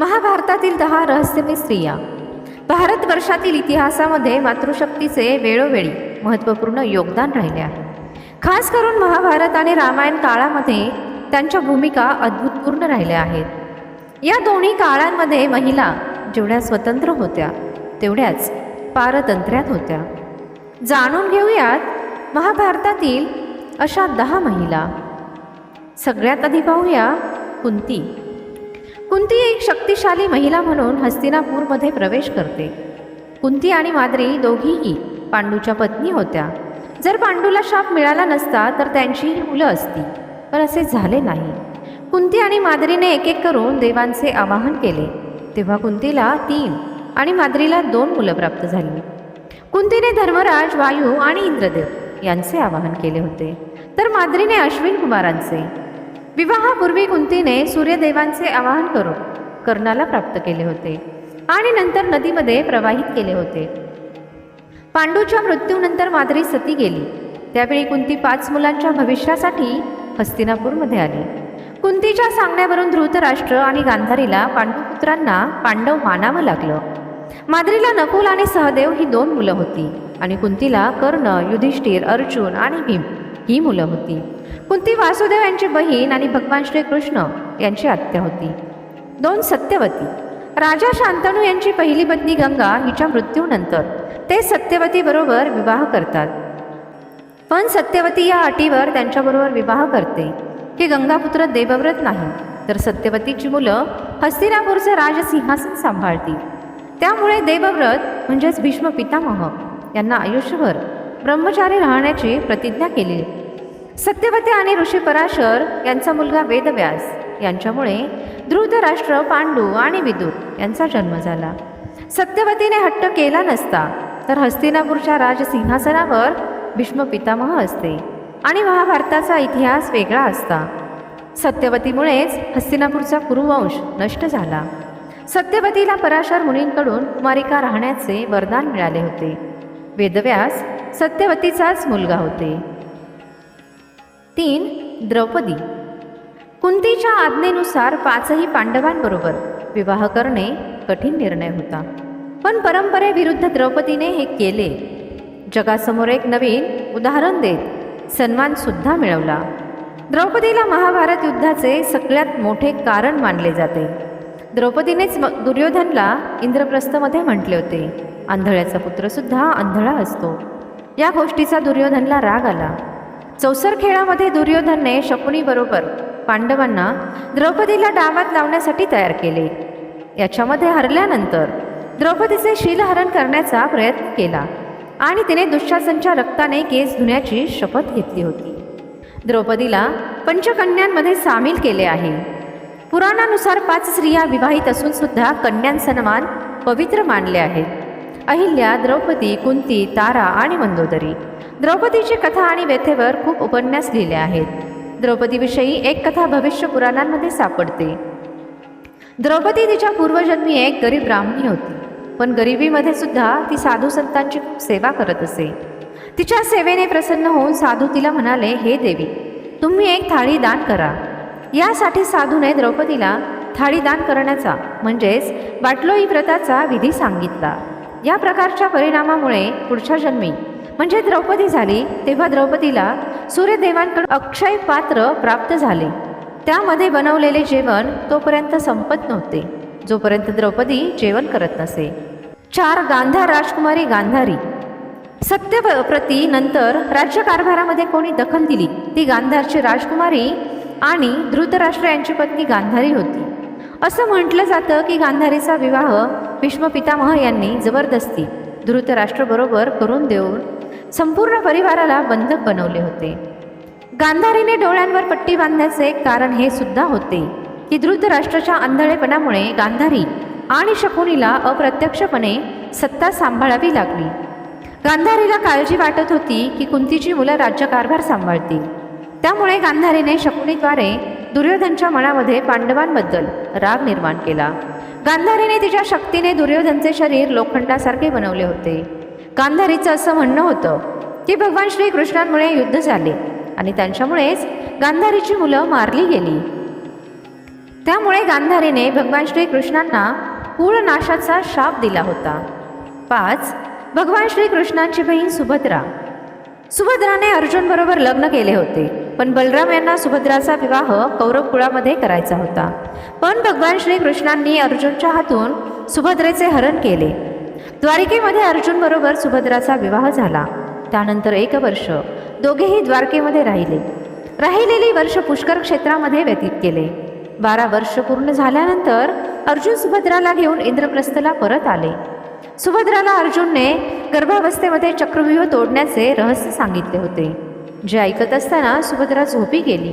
महाभारतातील दहा रहस्यमय स्त्रिया. भारतवर्षातील इतिहासामध्ये मातृशक्तीचे वेळोवेळी महत्त्वपूर्ण योगदान राहिले आहे. खास करून महाभारत आणि रामायण काळामध्ये त्यांच्या भूमिका अद्भुतपूर्ण राहिल्या आहेत. या दोन्ही काळांमध्ये महिला जेवढ्या स्वतंत्र होत्या तेवढ्याच पारतंत्र्यात होत्या. जाणून घेऊयात महाभारतातील अशा दहा महिला. सगळ्यात आधी पाहूया कुंती. कुंती एक शक्तिशाली महिला म्हणून हस्तिनापूरमध्ये प्रवेश करते. कुंती आणि माद्री दोघीही पांडूच्या पत्नी होत्या. जर पांडूला शाप मिळाला नसता तर त्यांची मुलं असती पण असे झाले नाही. कुंती आणि माद्रीने एक एक करून देवांचे आवाहन केले. तेव्हा कुंतीला तीन आणि माद्रीला दोन मुलं प्राप्त झाली. कुंतीने धर्मराज वायू आणि इंद्रदेव यांचे आवाहन केले होते. तर माद्रीने अश्विन कुमारांचे. विवाहापूर्वी कुंतीने सूर्यदेवांचे आवाहन करून कर्णाला प्राप्त केले होते आणि नंतर नदीमध्ये प्रवाहित केले होते. पांडूच्या मृत्यूनंतर माद्री सती गेली. त्यावेळी कुंती पाच मुलांच्या भविष्यासाठी हस्तिनापूरमध्ये आली. कुंतीच्या सांगण्यावरून धृतराष्ट्र आणि गांधारीला पांडुपुत्रांना पांडव मानावं लागलं. माद्रीला नकुल आणि सहदेव ही दोन मुलं होती आणि कुंतीला कर्ण युधिष्ठिर अर्जुन आणि भीम ही मुलं होती. कुंती वासुदेव यांची बहीण आणि भगवान श्रीकृष्ण यांची आत्या होती. दोन सत्यवती. राजा शांतनू यांची पहिली पत्नी गंगा हिच्या मृत्यूनंतर ते सत्यवती बरोबर विवाह करतात. पण सत्यवती या अटीवर त्यांच्याबरोबर विवाह करते की गंगापुत्र देवव्रत नाही. तर सत्यवतीची मुलं हस्तिनापूरचे राजसिंहासन सांभाळतील. त्यामुळे देवव्रत म्हणजेच भीष्म पितामह यांना आयुष्यभर ब्रह्मचारी राहण्याची प्रतिज्ञा केली. सत्यवती आणि ऋषी पराशर यांचा मुलगा वेदव्यास यांच्यामुळे धृतराष्ट्र पांडू आणि विदुर यांचा जन्म झाला. सत्यवतीने हट्ट केला नसता तर हस्तिनापूरच्या राजसिंहासनावर भीष्म पितामह असते आणि महाभारताचा इतिहास वेगळा असता. सत्यवतीमुळेच हस्तिनापूरचा कुरुवंश नष्ट झाला. सत्यवतीला पराशर मुनींकडून कुमारिका राहण्याचे वरदान मिळाले होते. वेदव्यास सत्यवतीचाच मुलगा होते. तीन द्रौपदी. कुंतीच्या आज्ञेनुसार पाचही पांडवांबरोबर विवाह करणे कठीण निर्णय होता. पण परंपरेविरुद्ध द्रौपदीने हे केले. जगासमोर एक नवीन उदाहरण देत सन्मानसुद्धा मिळवला. द्रौपदीला महाभारत युद्धाचे सगळ्यात मोठे कारण मानले जाते. द्रौपदीनेच दुर्योधनला इंद्रप्रस्थमध्ये म्हटले होते. आंधळ्याचा पुत्रसुद्धा आंधळा असतो. या गोष्टीचा दुर्योधनला राग आला. चौसर खेळामध्ये दुर्योधनने शकुनीबरोबर पांडवांना द्रौपदीला डावात लावण्यासाठी तयार केले. याच्यामध्ये हरल्यानंतर द्रौपदीचे शीलहरण करण्याचा प्रयत्न केला आणि तिने दुःशासनच्या रक्ताने केस धुण्याची शपथ घेतली होती. द्रौपदीला पंचकन्यांमध्ये सामील केले आहे. पुराणानुसार पाच स्त्रिया विवाहित असून सुद्धा कन्यांसन्मान पवित्र मानले आहेत. अहिल्या द्रौपदी कुंती तारा आणि मंदोदरी. द्रौपदीची कथा आणि व्यथेवर खूप उपन्यास लिहिले आहेत. द्रौपदीविषयी एक कथा भविष्य पुराणांमध्ये सापडते. द्रौपदी तिच्या पूर्वजन्मी एक गरीब ब्राह्मणी होती. पण गरिबीमध्ये सुद्धा ती साधू संतांची सेवा करत असे. तिच्या सेवेने प्रसन्न होऊन साधू तिला म्हणाले हे देवी तुम्ही एक थाळी दान करा. यासाठी साधूने द्रौपदीला थाळी दान करण्याचा म्हणजेच बाटलोई व्रताचा विधी सांगितला. या प्रकारच्या परिणामामुळे पुढच्या जन्मी म्हणजे द्रौपदी झाली तेव्हा द्रौपदीला सूर्यदेवांकडून अक्षय पात्र प्राप्त झाले. त्यामध्ये बनवलेले जेवण तोपर्यंत संपत नव्हते जोपर्यंत द्रौपदी जेवण करत नसे. चार गांधार राजकुमारी गांधारी. सत्यप्रती नंतर राज्यकारभारामध्ये कोणी दखल दिली ती गांधारची राजकुमारी आणि धृतराष्ट्र यांची पत्नी गांधारी होती. असं म्हटलं जातं की गांधारीचा विवाह भीष्म पितामह यांनी जबरदस्ती धृतराष्ट्रबरोबर करून देऊन संपूर्ण परिवाराला बंधक बनवले होते. गांधारीने डोळ्यांवर पट्टी बांधण्याचे कारण हे सुद्धा होते की धृतराष्ट्राच्या आंधळेपणामुळे गांधारी आणि शकुनीला अप्रत्यक्षपणे सत्ता सांभाळावी लागली. गांधारीला काळजी वाटत होती की कुंतीची मुलं राज्यकारभार सांभाळतील. त्यामुळे गांधारीने शकुनीद्वारे दुर्योधनच्या मनामध्ये पांडवांबद्दल राग निर्माण केला. गांधारीने तिच्या शक्तीने दुर्योधनचे शरीर लोखंडासारखे बनवले होते. गांधारीचं असं म्हणणं होतं की भगवान श्रीकृष्णांमुळे युद्ध झाले आणि त्यांच्यामुळेच गांधारीची मुलं मारली गेली. त्यामुळे गांधारीने भगवान श्रीकृष्णांना कुळनाशाचा शाप दिला होता. पाच भगवान श्रीकृष्णांची बहीण सुभद्रा. सुभद्राने अर्जुनबरोबर लग्न केले होते. पण बलराम यांना सुभद्राचा विवाह कौरव कुळामध्ये करायचा होता. पण भगवान श्रीकृष्णांनी अर्जुनच्या हातून सुभद्रेचे हरण केले. द्वारिकेमध्ये अर्जुन बरोबर सुभद्राचा विवाह झाला. त्यानंतर एक वर्ष दोघेही द्वारकेमध्ये राहिले. राहिलेली वर्ष पुष्कर क्षेत्रामध्ये व्यतीत केले. बारा वर्ष पूर्ण झाल्यानंतर अर्जुन सुभद्राला घेऊन इंद्रप्रस्थला परत आले. सुभद्राला अर्जुनने गर्भावस्थेमध्ये चक्रव्यूह तोडण्याचे रहस्य सांगितले होते. जे ऐकत असताना सुभद्रा झोपी गेली.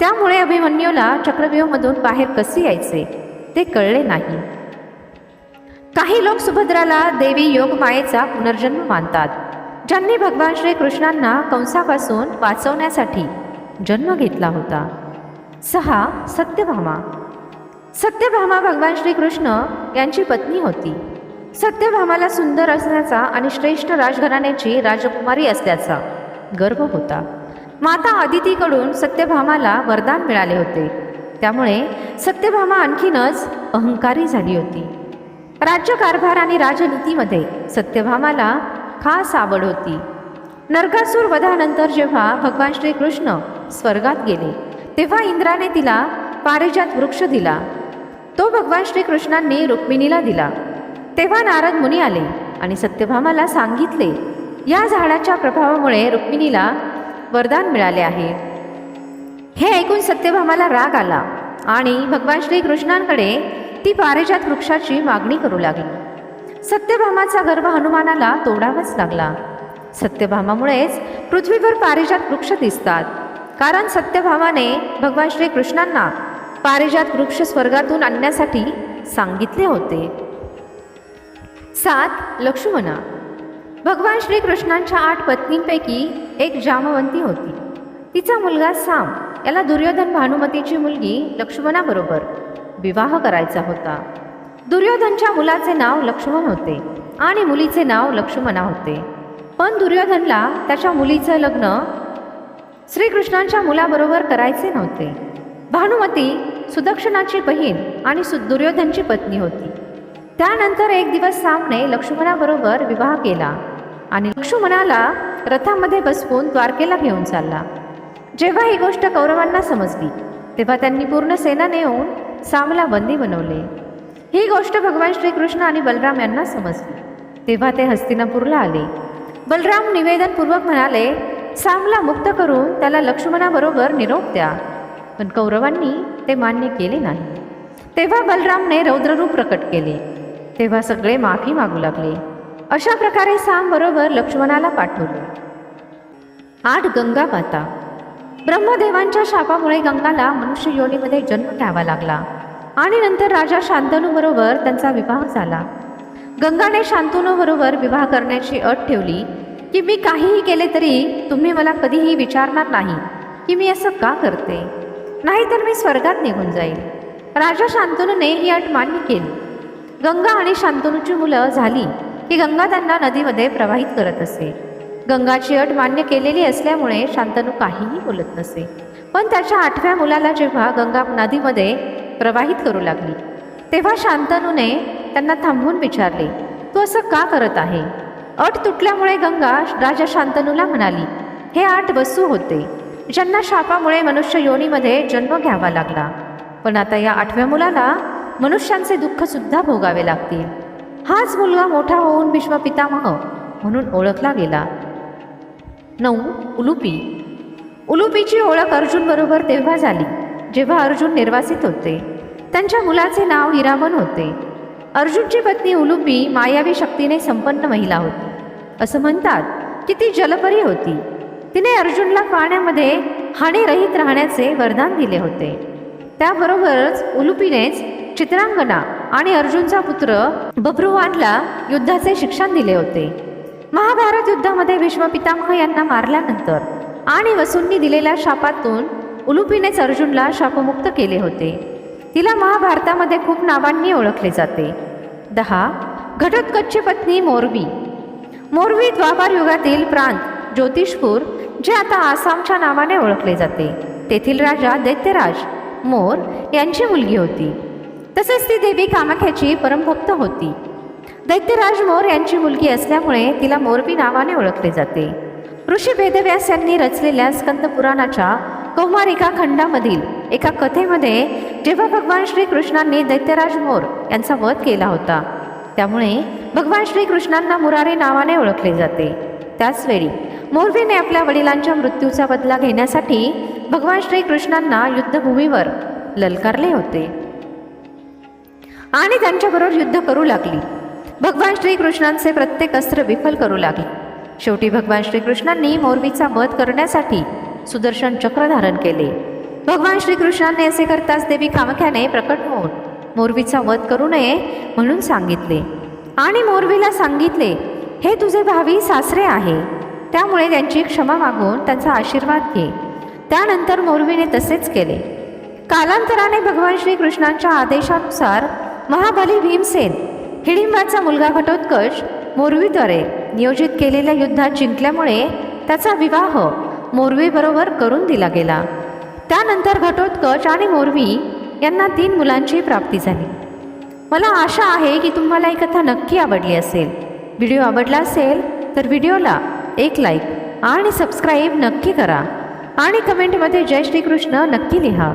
त्यामुळे अभिमन्यूला चक्रव्यूहमधून बाहेर कसे यायचे ते कळले नाही. काही लोक सुभद्राला देवी योगमायेचा पुनर्जन्म मानतात ज्यांनी भगवान श्रीकृष्णांना कंसापासून वाचवण्यासाठी जन्म घेतला होता. सहा सत्यभामा. सत्यभामा भगवान श्रीकृष्ण यांची पत्नी होती. सत्यभामाला सुंदर असण्याचा आणि श्रेष्ठ राजघराण्याची राजकुमारी असल्याचा गर्व होता. माता आदितीकडून सत्यभामाला वरदान मिळाले होते. त्यामुळे सत्यभामा आणखीनच अहंकारी झाली होती. राज्यकारभार आणि राजनीतीमध्ये सत्यभामाला खास आवड होती. नरकासूर वधानंतर जेव्हा भगवान श्रीकृष्ण स्वर्गात गेले तेव्हा इंद्राने तिला पारिजात वृक्ष दिला. तो भगवान श्रीकृष्णांनी रुक्मिणीला दिला. तेव्हा नारद मुनी आले आणि सत्यभामाला सांगितले या झाडाच्या प्रभावामुळे रुक्मिणीला वरदान मिळाले आहे. हे ऐकून सत्यभामाला राग आला आणि भगवान श्रीकृष्णांकडे ती पारिजात वृक्षाची मागणी करू लागली. सत्यभामाचा गर्व हनुमानाला तोडावाच लागला. सत्यभामामुळेच पृथ्वीवर पारिजात वृक्ष दिसतात. कारण सत्यभामाने भगवान श्रीकृष्णांना पारिजात वृक्ष स्वर्गातून आणण्यासाठी सांगितले होते. सात लक्ष्मणा भगवान श्रीकृष्णांच्या आठ पत्नींपैकी एक जामवंती होती. तिचा मुलगा साम याला दुर्योधन भानुमतीची मुलगी लक्ष्मणाबरोबर विवाह करायचा होता. दुर्योधनच्या मुलाचे नाव लक्ष्मण होते आणि मुलीचे नाव लक्ष्मणा होते. पण दुर्योधनला त्याच्या मुलीचं लग्न श्रीकृष्णांच्या मुलाबरोबर करायचे नव्हते. भानुमती सुदक्षणाची बहीण आणि सु दुर्योधनची पत्नी होती. त्यानंतर एक दिवस सामने लक्ष्मणाबरोबर विवाह केला आणि लक्ष्मणाला रथामध्ये बसवून द्वारकेला घेऊन चालला. जेव्हा ही गोष्ट कौरवांना समजली तेव्हा त्यांनी पूर्ण सेना नेऊन सामला बंदी बनवले. ही गोष्ट भगवान श्रीकृष्ण आणि बलराम यांना समजली. तेव्हा ते हस्तिनापूरला आले. बलराम निवेदनपूर्वक म्हणाले सामला मुक्त करून त्याला लक्ष्मणाबरोबर निरोप द्या. पण कौरवांनी ते मान्य केले नाही. तेव्हा बलरामने रौद्ररूप प्रकट केले. तेव्हा सगळे माफी मागू लागले. अशा प्रकारे साम बरोबर लक्ष्मणाला पाठवले. आठ गंगा माता. ब्रह्मदेवांच्या शापामुळे गंगाला मनुष्य योनीमध्ये जन्म घ्यावा लागला. आणि नंतर राजा शांतनूबरोबर त्यांचा विवाह झाला. गंगाने शांतनूबरोबर विवाह करण्याची अट ठेवली की मी काहीही केले तरी तुम्ही मला कधीही विचारणार नाही की मी असं का करते? नाहीतर मी स्वर्गात निघून जाईल. राजा शांतनूने ही अट मान्य केली. गंगा आणि शांतनूची मुलं झाली की गंगा त्यांना नदीमध्ये प्रवाहित करत असे. गंगाची अट मान्य केलेली असल्यामुळे शांतनू काहीही बोलत नसे. पण त्याच्या आठव्या मुलाला जेव्हा गंगा नदीमध्ये प्रवाहित करू लागली तेव्हा शांतनूने त्यांना थांबवून विचारले तू असं का करत आहे? अट तुटल्यामुळे गंगा राजा शांतनूला म्हणाली हे आठ वसू होते ज्यांना शापामुळे मनुष्य योनीमध्ये जन्म घ्यावा लागला. पण आता या आठव्या मुलाला मनुष्यांचे दुःख सुद्धा भोगावे लागतील. हाच मुलगा मोठा होऊन भीष्म पितामह म्हणून ओळखला गेला. नऊ उलुपी. उलुपीची ओळख अर्जुन बरोबर तेव्हा झाली जेव्हा अर्जुन निर्वासित होते. त्यांच्या मुलाचे नाव हिरामन होते. अर्जुनची पत्नी उलुपी मायावी शक्तीने संपन्न महिला होती. असं म्हणतात की ती जलपरी होती. तिने अर्जुनला पाण्यामध्ये हानीरहित राहण्याचे वरदान दिले होते. त्याबरोबरच उलुपीनेच चित्रांगना आणि अर्जुनचा पुत्र बभ्रुवानला युद्धाचे शिक्षण दिले होते. महाभारत युद्धामध्ये भीष्म पितामह यांना मारल्यानंतर आणि वसूंनी दिलेल्या शापातून उलुपीनेच अर्जुनला शापमुक्त केले होते. तिला महाभारतामध्ये खूप नावांनी ओळखले जाते. दहा. घटोत्कचची पत्नी मोरवी. मोरवी द्वापार युगातील प्रांत ज्योतिषपूर जे आता आसामच्या नावाने ओळखले जाते. तेथील राजा दैत्यराज मोर यांची मुलगी होती. तसेच ती देवी कामाख्याची परमभक्त होती. दैत्यराज मोर यांची मुलगी असल्यामुळे तिला मोरबी नावाने ओळखले जाते. ऋषी वेदव्यास यांनी रचलेल्या स्कंद पुराणाच्या कौमारिका खंडामधील एका कथेमध्ये जेव्हा भगवान श्रीकृष्णांनी दैत्यराज मोर यांचा वध केला होता त्यामुळे भगवान श्रीकृष्णांना मुरारी नावाने ओळखले जाते. त्याचवेळी मोरवीने आपल्या वडिलांच्या मृत्यूचा बदला घेण्यासाठी भगवान श्रीकृष्णांना युद्धभूमीवर ललकारले होते. आणि त्यांच्याबरोबर युद्ध करू लागली. भगवान श्रीकृष्णांचे प्रत्येक अस्त्र विफल करू लागले. शेवटी भगवान श्रीकृष्णांनी मोरवीचा वध करण्यासाठी सुदर्शन चक्र धारण केले. भगवान श्रीकृष्णांनी असे करताच देवी कामख्याने प्रकट होऊन मोरवीचा वध करू नये म्हणून सांगितले. आणि मोरवीला सांगितले हे तुझे भावी सासरे आहे. त्यामुळे त्यांची क्षमा मागून त्यांचा आशीर्वाद घे. त्यानंतर मोरवीने तसेच केले. कालांतराने भगवान श्रीकृष्णांच्या आदेशानुसार महाबली भीमसेन हिडिंबाचा मुलगा घटोत्कच मोरवीद्वारे नियोजित केलेल्या युद्धात जिंकल्यामुळे त्याचा विवाह मोरवीबरोबर करून दिला गेला. त्यानंतर घटोत्कच आणि मोरवी यांना तीन मुलांची प्राप्ती झाली. मला आशा आहे की तुम्हाला ही कथा नक्की आवडली असेल. व्हिडिओ आवडला असेल तर व्हिडिओला एक लाईक आणि सबस्क्राईब नक्की करा. आणि कमेंटमध्ये जय श्रीकृष्ण नक्की लिहा.